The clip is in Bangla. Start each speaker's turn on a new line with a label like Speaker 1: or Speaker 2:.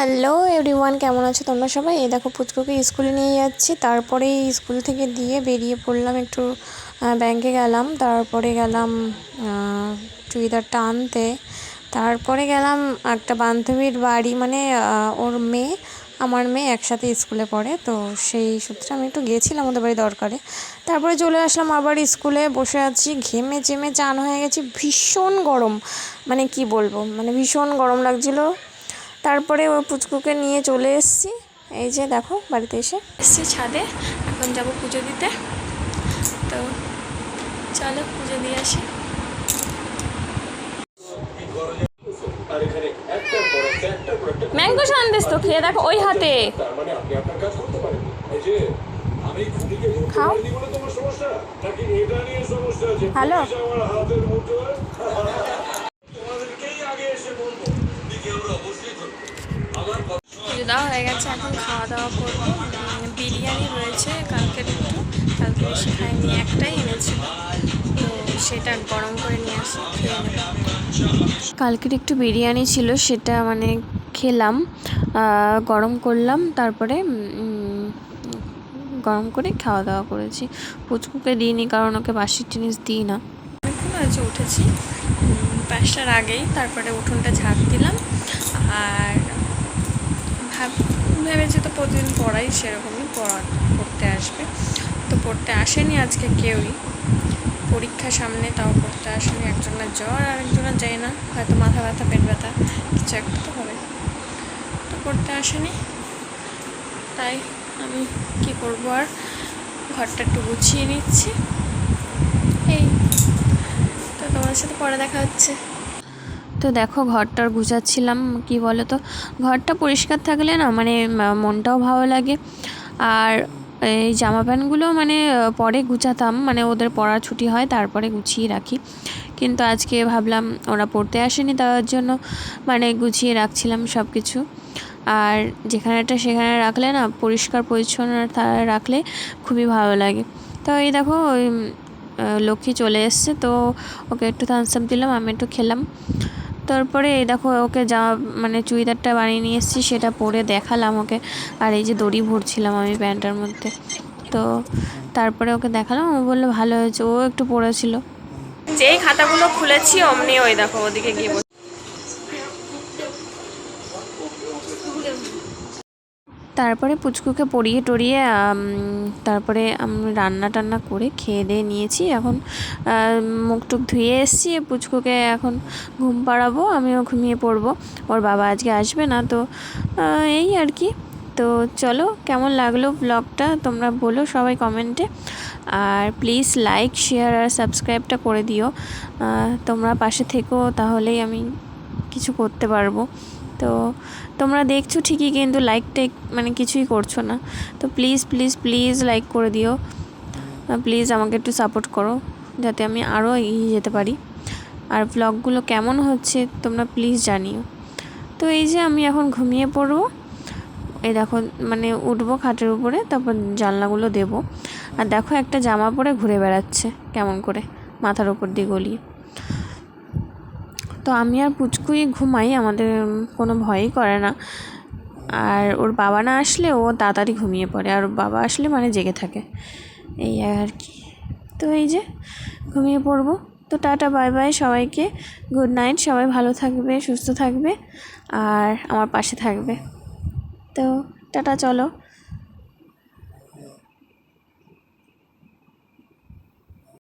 Speaker 1: হ্যালো এভরিওয়ান, কেমন আছো তোমরা সবাই? এই দেখো পুচকুকে স্কুলে নিয়ে যাচ্ছি। তারপরে স্কুল থেকে দিয়ে বেরিয়ে পড়লাম একটু ব্যাংকে গেলাম। তারপরে গেলাম চুড়িদারটা আনতে। তারপরে গেলাম একটা বান্ধবীর বাড়ি মানে ওর মেয়ে, আমার মেয়ে একসাথে স্কুলে পড়ে। তো সেই সূত্রে আমি একটু গেছিলাম ওদের বাড়ি দরকারে। তারপরে চলে আসলাম আবার স্কুলে, বসে আছি। ঘেমে চেমে চান হয়ে গেছি। ভীষণ গরম। মানে কি বলব? মানে ভীষণ গরম লাগছিল। তারপরে ওই পুচকুকে নিয়ে চলে এসেছি। এই যে দেখো বাড়িতে এসে। এসেছি ছাদে এখন যাব পুজো দিতে। তো চলো পুজো দিয়ে আসি। ম্যাঙ্গো সন্দেশ তো খেয়ে দেখো ওই হাতে।
Speaker 2: তার মানে
Speaker 1: পুজো দেওয়া হয়ে গেছে, এখন খাওয়া দাওয়া করব। বিরিয়ানি রয়েছে কালকের একটু। কালকে বেশি খাইনি, একটাই এনেছিল। সেটা গরম করে নিয়ে আসি কালকের একটু বিরিয়ানি ছিল, সেটা মানে খেলাম গরম করলাম, তারপরে গরম করে খাওয়া দাওয়া করেছি। পুচকুকে দিইনি, কারণ ওকে বাসির জিনিস দিই না। অনেকক্ষণ হয়েছে উঠেছি। পাঁচটার আগেই, তারপরে উঠোনটা ঝাঁট দিলাম। আর ভেবেছি তো প্রতিদিন পড়াই সেরকমই পড়া, পড়তে আসবে। তো পড়তে আসেনি আজকে কেউই। পরীক্ষা সামনে, তাও পড়তে আসেনি। একজনের জ্বর আর একজনের যায় না, হয়তো মাথা ব্যথা, পেট ব্যথা, কিছু একটা তো হবে। তো পড়তে আসেনি। তাই আমি কি করব আর? ঘরটা একটু গুছিয়ে নিচ্ছি। এই, তো তোমার সাথে পরে দেখা হচ্ছে। তো দেখো ঘরটার গুছাচ্ছিলাম, কি বলো তো ঘরটা পরিষ্কার থাকলে না মানে মনটাও ভালো লাগে। আর এই জামা প্যান্টগুলো মানে পরে গুছাতাম মানে ওদের পড়া ছুটি হয়, তারপরে গুছিয়ে রাখি। কিন্তু আজকে ভাবলাম ওরা পড়তে আসেনি তার জন্য মানে গুছিয়ে রাখছিলাম সব কিছু আর যেখানেটা সেখানে রাখলে না, পরিষ্কার পরিচ্ছন্ন রাখলে খুবই ভালো লাগে। তো এই দেখো, ওই লক্ষ্মী চলে এসছে, তো ওকে একটু থামস দিলাম, আমি একটু খেলাম। তারপরে এই দেখো ওকে যা মানে চুড়িদারটা বানিয়ে নিয়ে এসেছি, সেটা পরে দেখালাম ওকে। আর এই যে দড়ি ভরছিলাম আমি প্যান্টটার মধ্যে। তো তারপরে ওকে দেখালাম, ও বলল ভালো হয়েছে, ও একটু পড়েছিল যেই খাতাগুলো খুলেছি, অমনি ওই দেখো ওদিকে গিয়ে তারপরে পুচকুকে পরিয়ে টরিয়ে তারপরে আমি, রান্না টান্না করে খেয়ে দিয়ে নিয়েছি। এখন মুখ টুক ধুয়ে এসেছি। পুচকুকে এখন ঘুম পাড়াবো, আমিও ঘুমিয়ে পড়ব। ওর বাবা আজকে আসবে না, তো এই আর কি। তো চলো, কেমন লাগল ব্লগটা তোমরা বলো সবাই কমেন্টে আর প্লিজ লাইক শেয়ার আর সাবস্ক্রাইবটা করে দিও। তোমরা পাশে থেকো, তাহলেই আমি কিছু করতে পারব। তো তোমরা দেখছ ঠিকই কিন্তু লাইক টেক মানে কিছুই করছ না। তো প্লিজ প্লিজ প্লিজ লাইক করে দিও। প্লিজ আমাকে একটু সাপোর্ট করো যাতে আমি আরও এগিয়ে যেতে পারি। আর ব্লগগুলো কেমন হচ্ছে তোমরা প্লিজ জানিও। তো এই যে আমি এখন ঘুমিয়ে পড়ব। এই দেখো মানে উঠবো খাটের উপরে, তারপর জানলাগুলো দেবো। আর দেখো একটা জামা পরে ঘুরে বেড়াচ্ছে কেমন করে, মাথার উপর দিয়ে গলিয়ে। তো আমি আর পুচকুই ঘুমাই, আমাদের কোনো ভয়ই করে না। আর ওর বাবা না আসলে ও তাড়াতাড়ি ঘুমিয়ে পড়ে, আর ওর বাবা আসলে মানে জেগে থাকে। এই আর কি। তো এই যে, ঘুমিয়ে পড়ব। তো টাটা, বাই বাই সবাইকে। গুড নাইট, সবাই ভালো থাকবে, সুস্থ থাকবে, আর আমার পাশে থাকবে। তো টাটা, চলো।